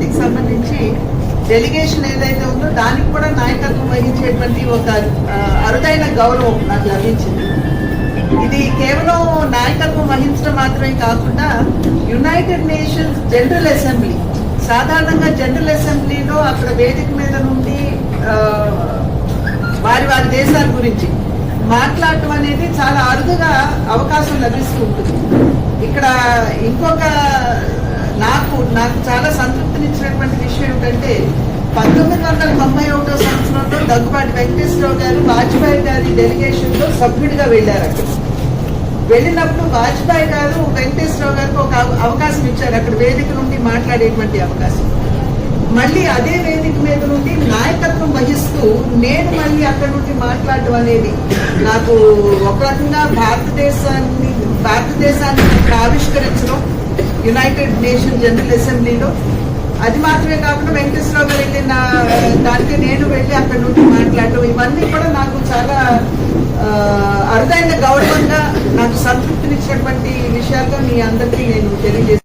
అభివృద్ధికి సంబంధించి డెలిగేషన్ ఏదైతే ఉందో దానికి కూడా నాయకత్వం వహించేటువంటి ఒక అరుదైన గౌరవం నాకు లభించింది. ఇది కేవలం నాయకత్వం వహించడం మాత్రమే కాకుండా యునైటెడ్ నేషన్స్ జనరల్ అసెంబ్లీ సాధారణంగా జనరల్ అసెంబ్లీలో అక్కడ వేదిక మీద నుండి వారి వారి దేశాల గురించి మాట్లాడటం అనేది చాలా అరుదుగా అవకాశం లభిస్తూ ఉంటుంది. ఇక్కడ ఇంకొక నాకు నాకు చాలా సంతృప్తినిచ్చినటువంటి విషయం ఏమిటంటే పంతొమ్మిది వందల తొంభై ఒకటో సంవత్సరంలో దగ్గుబాటి వెంకటేశ్వరరావు గారు వాజ్పేయి గారి డెలిగేషన్లో సభ్యుడిగా వెళ్ళారు అక్కడ. వెళ్ళినప్పుడు వాజ్పేయి గారు వెంకటేశ్వరరావు గారికి ఒక అవకాశం ఇచ్చారు. అక్కడ వేదిక నుండి మాట్లాడేటువంటి అవకాశం. మళ్ళీ అదే వేదిక మీద నుండి నాయకత్వం వహిస్తూ నేను మళ్ళీ అక్కడ నుండి మాట్లాడడం అనేది నాకు ఒక రకంగా భారతదేశాన్ని భారతదేశాన్ని ఆవిష్కరించడం యునైటెడ్ నేషన్ జనరల్ అసెంబ్లీలో అది మాత్రమే కాకుండా వెంకటేశ్వరరావు గారు వెళ్ళిన దానికి నేను వెళ్ళి అక్కడ నుండి మాట్లాడటం ఇవన్నీ కూడా నాకు చాలా అరుదైన గౌరవంగా నాకు సంతృప్తినిచ్చినటువంటి విషయాల్లో మీ అందరికీ నేను తెలియజేస్తాను